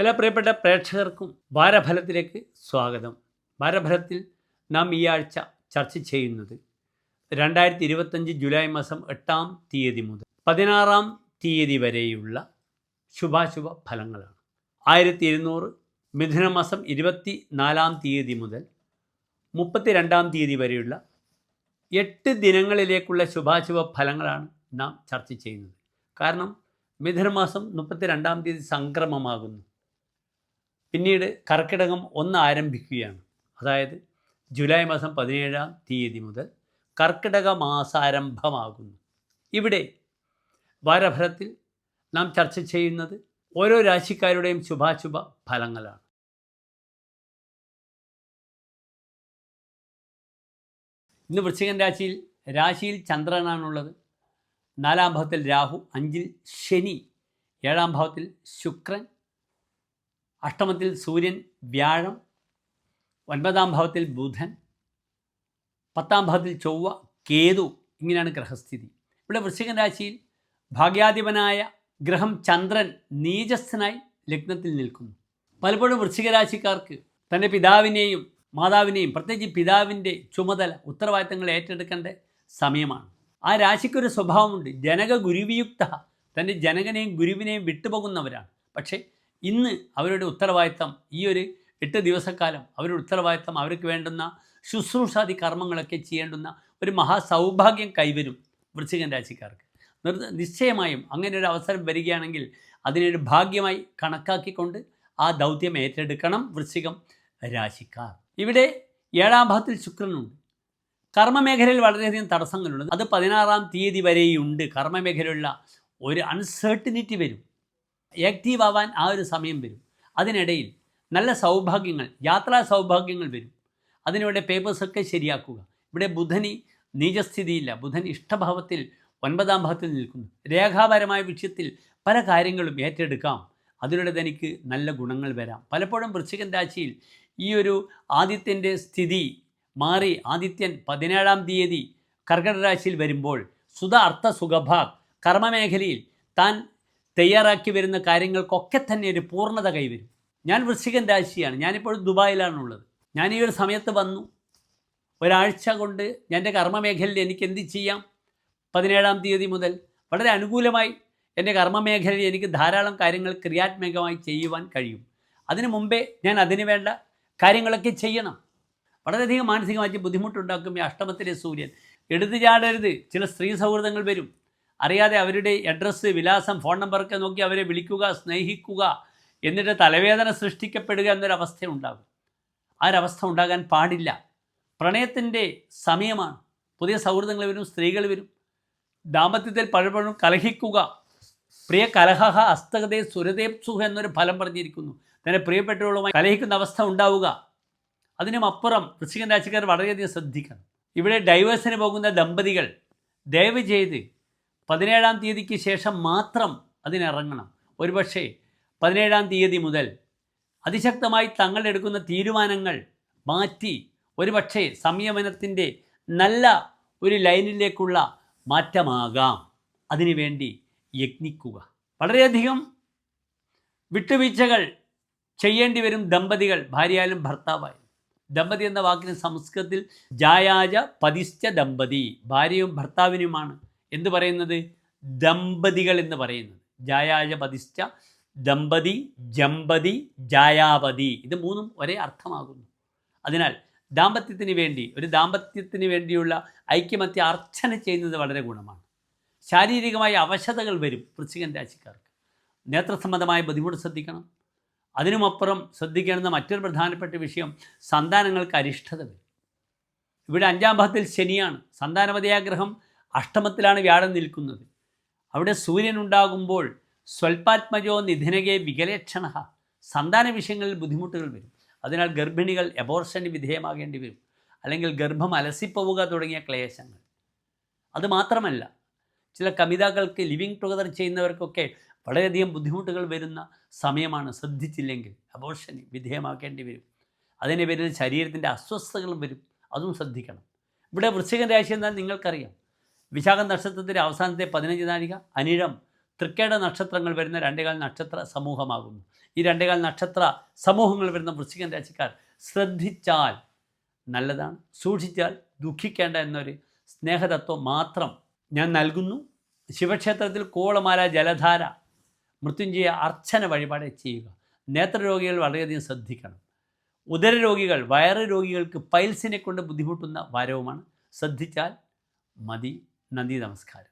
എല്ലാ പ്രിയപ്പെട്ട പ്രേക്ഷകർക്കും വാരഫലത്തിലേക്ക് സ്വാഗതം. വാരഫലത്തിൽ നാം ഈ ആഴ്ച ചർച്ച ചെയ്യുന്നത് രണ്ടായിരത്തി ഇരുപത്തഞ്ച് ജൂലൈ മാസം എട്ടാം തീയതി മുതൽ പതിനാറാം തീയതി വരെയുള്ള ശുഭാശുഭ ഫലങ്ങളാണ്. ആയിരത്തി ഇരുന്നൂറ് മിഥുനമാസം ഇരുപത്തി നാലാം തീയതി മുതൽ മുപ്പത്തി രണ്ടാം തീയതി വരെയുള്ള എട്ട് ദിനങ്ങളിലേക്കുള്ള ശുഭാശുഭ ഫലങ്ങളാണ് നാം ചർച്ച ചെയ്യുന്നത്. കാരണം മിഥുനമാസം മുപ്പത്തി രണ്ടാം തീയതി സംക്രമമാകുന്നു. പിന്നീട് കർക്കിടകം ഒന്ന് ആരംഭിക്കുകയാണ്. അതായത് ജൂലൈ മാസം പതിനേഴാം തീയതി മുതൽ കർക്കിടക മാസാരംഭമാകുന്നു. ഇവിടെ വാരഫലത്തിൽ നാം ചർച്ച ചെയ്യുന്നത് ഓരോ രാശിക്കാരുടെയും ശുഭാശുഭ ഫലങ്ങളാണ്. ഇന്ന് വൃശ്ചികൻ രാശിയിൽ രാശിയിൽ ചന്ദ്രനാണുള്ളത്. നാലാം ഭാവത്തിൽ രാഹു അഞ്ചിൽ ശനി ഏഴാം ഭാവത്തിൽ ശുക്രൻ അഷ്ടമത്തിൽ സൂര്യൻ വ്യാഴം ഒൻപതാം ഭാവത്തിൽ ബുധൻ പത്താം ഭാവത്തിൽ ചൊവ്വ കേതു ഇങ്ങനെയാണ് ഗ്രഹസ്ഥിതി. ഇവിടെ വൃശ്ചികൻ രാശിയിൽ ഭാഗ്യാധിപനായ ഗ്രഹം ചന്ദ്രൻ നീചസ്ഥനായി ലഗ്നത്തിൽ നിൽക്കുന്നു. പലപ്പോഴും വൃശ്ചിക രാശിക്കാർക്ക് തന്റെ പിതാവിനെയും മാതാവിനെയും പ്രത്യേകിച്ച് പിതാവിന്റെ ചുമതല ഉത്തരവാദിത്തങ്ങൾ ഏറ്റെടുക്കേണ്ട സമയമാണ്. ആ രാശിക്കൊരു സ്വഭാവമുണ്ട്. ജനക ഗുരുവിയുക്ത തന്റെ ജനകനെയും ഗുരുവിനെയും വിട്ടുപോകുന്നവരാണ്. പക്ഷേ ഇന്ന് അവരുടെ ഉത്തരവാദിത്തം ഈ ഒരു എട്ട് ദിവസക്കാലം അവരുടെ ഉത്തരവാദിത്തം അവർക്ക് വേണ്ടുന്ന ശുശ്രൂഷാദി കർമ്മങ്ങളൊക്കെ ചെയ്യേണ്ടുന്ന ഒരു മഹാസൗഭാഗ്യം കൈവരും വൃശ്ചികൻ രാശിക്കാർക്ക്. നിശ്ചയമായും അങ്ങനെ ഒരു അവസരം വരികയാണെങ്കിൽ അതിനൊരു ഭാഗ്യമായി കണക്കാക്കിക്കൊണ്ട് ആ ദൗത്യം ഏറ്റെടുക്കണം വൃശ്ചികം രാശിക്കാർ. ഇവിടെ ഏഴാം ഭാവത്തിൽ ശുക്രനുണ്ട്. കർമ്മമേഖലയിൽ വളരെയധികം തടസ്സങ്ങളുണ്ട്. അത് പതിനാറാം തീയതി വരെയുണ്ട്. കർമ്മമേഖലയുള്ള ഒരു അൺസർട്ടിനിറ്റി വരും. ആക്റ്റീവ് ആവാൻ ആ ഒരു സമയം വരും. അതിനിടയിൽ നല്ല സൗഭാഗ്യങ്ങൾ യാത്രാ സൗഭാഗ്യങ്ങൾ വരും. അതിനിവിടെ പേപ്പേഴ്സൊക്കെ ശരിയാക്കുക. ഇവിടെ ബുധനി നീചസ്ഥിതിയില്ല. ബുധൻ ഇഷ്ടഭാവത്തിൽ ഒൻപതാം ഭാഗത്തിൽ നിൽക്കുന്നു. രേഖാപരമായ വിഷയത്തിൽ പല കാര്യങ്ങളും ഏറ്റെടുക്കാം. അതിലൂടെ തനിക്ക് നല്ല ഗുണങ്ങൾ വരാം. പലപ്പോഴും വൃശ്ചികൻ രാശിയിൽ ഈ ഒരു ആദിത്യന്റെ സ്ഥിതി മാറി ആദിത്യൻ പതിനേഴാം തീയതി കർക്കിടക രാശിയിൽ വരുമ്പോൾ സുധ അർത്ഥ സുഖഭാഗ് കർമ്മമേഖലയിൽ താൻ തയ്യാറാക്കി വരുന്ന കാര്യങ്ങൾക്കൊക്കെ തന്നെ ഒരു പൂർണത കൈവരും. ഞാൻ വൃശ്ചികൻ രാശിയാണ്. ഞാനിപ്പോഴും ദുബായിലാണുള്ളത്. ഞാൻ ഈ ഒരു സമയത്ത് വന്നു. ഒരാഴ്ച കൊണ്ട് എന്റെ കർമ്മമേഖലയിൽ എനിക്ക് എന്ത് ചെയ്യാം? പതിനേഴാം തീയതി മുതൽ വളരെ അനുകൂലമായി എന്റെ കർമ്മമേഖലയിൽ എനിക്ക് ധാരാളം കാര്യങ്ങൾ ക്രിയാത്മകമായി ചെയ്യുവാൻ കഴിയും. അതിനു മുമ്പേ ഞാൻ അതിനു വേണ്ട കാര്യങ്ങളൊക്കെ ചെയ്യണം. വളരെയധികം മാനസികമായി ബുദ്ധിമുട്ടുണ്ടാക്കും ഈ അഷ്ടമത്തിലെ സൂര്യൻ. എടുത്തു ചാടരുത്. ചില സ്ത്രീ സൗഹൃദങ്ങൾ വരും. അറിയാതെ അവരുടെ അഡ്രസ്സ് വിലാസം ഫോൺ നമ്പറൊക്കെ നോക്കി അവരെ വിളിക്കുക സ്നേഹിക്കുക എന്നിട്ട് തലവേദന സൃഷ്ടിക്കപ്പെടുക എന്നൊരവസ്ഥ ഉണ്ടാകും ആ ഒരവസ്ഥ ഉണ്ടാകാൻ പാടില്ല. പ്രണയത്തിന്റെ സമയമാണ്. പുതിയ സൗഹൃദങ്ങൾ വരും സ്ത്രീകൾ വരും. ദാമ്പത്യത്തിൽ പലപ്പോഴും കലഹിക്കുക. പ്രിയ കലഹ അസ്തകതേ സുരതേപ്സുഹ എന്നൊരു ഫലം പറഞ്ഞിരിക്കുന്നു. തന്നെ പ്രിയപ്പെട്ടവളുമായി കലഹിക്കുന്ന അവസ്ഥ ഉണ്ടാവുക. അതിനും അപ്പുറം വൃശ്ചികൻ രാശിക്കാർ വളരെയധികം ശ്രദ്ധിക്കണം. ഇവിടെ ഡൈവേഴ്സിന് പോകുന്ന ദമ്പതികൾ ദയവ് ചെയ്ത് പതിനേഴാം തീയതിക്ക് ശേഷം മാത്രം അതിനിറങ്ങണം. ഒരുപക്ഷെ പതിനേഴാം തീയതി മുതൽ അതിശക്തമായി തങ്ങളെടുക്കുന്ന തീരുമാനങ്ങൾ മാറ്റി ഒരുപക്ഷെ സംയമനത്തിന്റെ നല്ല ഒരു ലൈനിലേക്കുള്ള മാറ്റമാകാം. അതിനുവേണ്ടി യജ്ഞിക്കുക. വളരെയധികം വിട്ടുവീഴ്ചകൾ ചെയ്യേണ്ടി വരും ദമ്പതികൾ ഭാര്യയായാലും ഭർത്താവായാലും. ദമ്പതി എന്ന വാക്കിന് സംസ്കൃതത്തിൽ ജായാജ പതിശ്ച ദമ്പതി. ഭാര്യയും ഭർത്താവിനുമാണ് എന്ത് പറയുന്നത്? ദമ്പതികൾ എന്ന് പറയുന്നത്. ജായാജ പതിശ്ച ദമ്പതി ജമ്പതി ജായാപതി. ഇത് മൂന്നും ഒരേ അർത്ഥമാകുന്നു. അതിനാൽ ദാമ്പത്യത്തിന് വേണ്ടി ഒരു ദാമ്പത്യത്തിന് വേണ്ടിയുള്ള ഐക്യമത്യ അർച്ചന ചെയ്യുന്നത് വളരെ ഗുണമാണ്. ശാരീരികമായ അവശതകൾ വരും വൃശ്ചികൻ രാശിക്കാർക്ക്. നേത്രസംബന്ധമായ ബുദ്ധിമുട്ട് ശ്രദ്ധിക്കണം. അതിനുമപ്പുറം ശ്രദ്ധിക്കേണ്ടുന്ന മറ്റൊരു പ്രധാനപ്പെട്ട വിഷയം സന്താനങ്ങൾക്ക് അരിഷ്ടത വരും. ഇവിടെ അഞ്ചാം ഭാഗത്തിൽ ശനിയാണ്. സന്താനവതയാഗ്രഹം അഷ്ടമത്തിലാണ് വ്യാഴം നിൽക്കുന്നത്. അവിടെ സൂര്യൻ ഉണ്ടാകുമ്പോൾ സ്വൽപാത്മജോ നിധനകെ വികലേക്ഷണ. സന്താന വിഷയങ്ങളിൽ ബുദ്ധിമുട്ടുകൾ വരും. അതിനാൽ ഗർഭിണികൾ എബോർഷന് വിധേയമാകേണ്ടി വരും. അല്ലെങ്കിൽ ഗർഭം അലസിപ്പോവുക തുടങ്ങിയ ക്ലേശങ്ങൾ. അതുമാത്രമല്ല ചില കവിതാക്കൾക്ക് ലിവിങ് ടുഗദർ ചെയ്യുന്നവർക്കൊക്കെ വളരെയധികം ബുദ്ധിമുട്ടുകൾ വരുന്ന സമയമാണ് ശ്രദ്ധിച്ചില്ലെങ്കിൽ അബോർഷന് വിധേയമാക്കേണ്ടി വരും. അതിന്റെ പേരിൽ ശരീരത്തിന്റെ അസ്വസ്ഥതകളും വരും. അതും ശ്രദ്ധിക്കണം. ഇവിടെ വൃശ്ചികൻ രാശി എന്നാൽ നിങ്ങൾക്കറിയാം. വിശാഖ നക്ഷത്രത്തിന്റെ അവസാനത്തെ പതിനഞ്ച് നാഴിക അനിഴം തൃക്കേട നക്ഷത്രങ്ങൾ വരുന്ന രണ്ടേകാൽ നക്ഷത്ര സമൂഹമാകുന്നു. ഈ രണ്ടേകാൽ നക്ഷത്ര സമൂഹങ്ങൾ വരുന്ന വൃശ്ചികൻ രാശിക്കാർ ശ്രദ്ധിച്ചാൽ നല്ലതാണ്. സൂക്ഷിച്ചാൽ ദുഃഖിക്കേണ്ട എന്നൊരു സ്നേഹതത്വം മാത്രം ഞാൻ നൽകുന്നു. ശിവക്ഷേത്രത്തിൽ കോളമാല ജലധാര മൃത്യുഞ്ജയ അർച്ചന വഴിപാട് ചെയ്യുക. നേത്രരോഗികൾ വളരെയധികം ശ്രദ്ധിക്കണം. ഉദരരോഗികൾ വയറ് രോഗികൾക്ക് പൈൽസിനെ കൊണ്ട് ബുദ്ധിമുട്ടുന്ന വാരവുമാണ്. ശ്രദ്ധിച്ചാൽ മതി. നന്ദി നമസ്കാരം.